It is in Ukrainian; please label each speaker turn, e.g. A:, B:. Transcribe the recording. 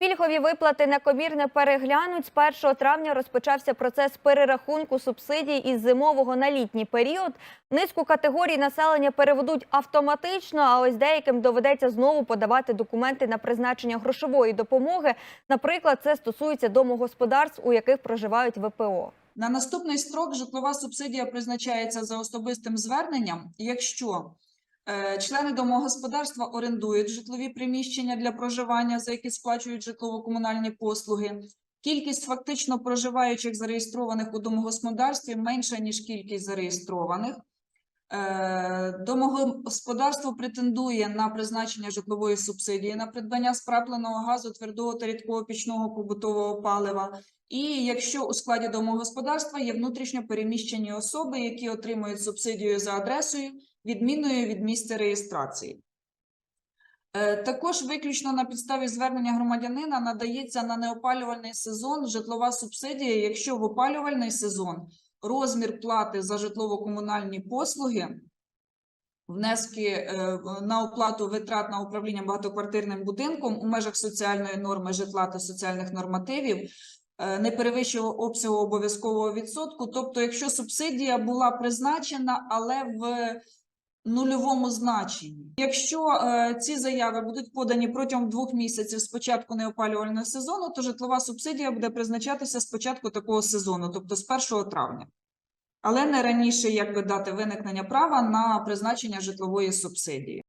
A: Пільгові виплати на комірне переглянуть. З 1 травня розпочався процес перерахунку субсидій із зимового на літній період. Низку категорій населення переведуть автоматично, а ось деяким доведеться знову подавати документи на призначення грошової допомоги. Наприклад, це стосується домогосподарств, у яких проживають ВПО.
B: На наступний строк житлова субсидія призначається за особистим зверненням, якщо члени домогосподарства орендують житлові приміщення для проживання, за які сплачують житлово-комунальні послуги. Кількість фактично проживаючих зареєстрованих у домогосподарстві менша, ніж кількість зареєстрованих. Е, Домогосподарство претендує на призначення житлової субсидії на придбання скрапленого газу, твердого та рідкого пічного побутового палива. І якщо у складі домогосподарства є внутрішньо переміщені особи, які отримують субсидію за адресою, відмінною від місця реєстрації. Е, Також виключно на підставі звернення громадянина надається на неопалювальний сезон житлова субсидія, якщо в опалювальний сезон розмір плати за житлово-комунальні послуги, внески е, на оплату витрат на управління багатоквартирним будинком у межах соціальної норми житла та соціальних нормативів е, не перевищував обсягу обов'язкового відсотку. Тобто, якщо субсидія була призначена, але в нульовому значенні. Якщо е, ці заяви будуть подані протягом двох місяців з початку неопалювального сезону, то житлова субсидія буде призначатися з початку такого сезону, тобто з 1 травня. Але не раніше, як би дати виникнення права на призначення житлової субсидії.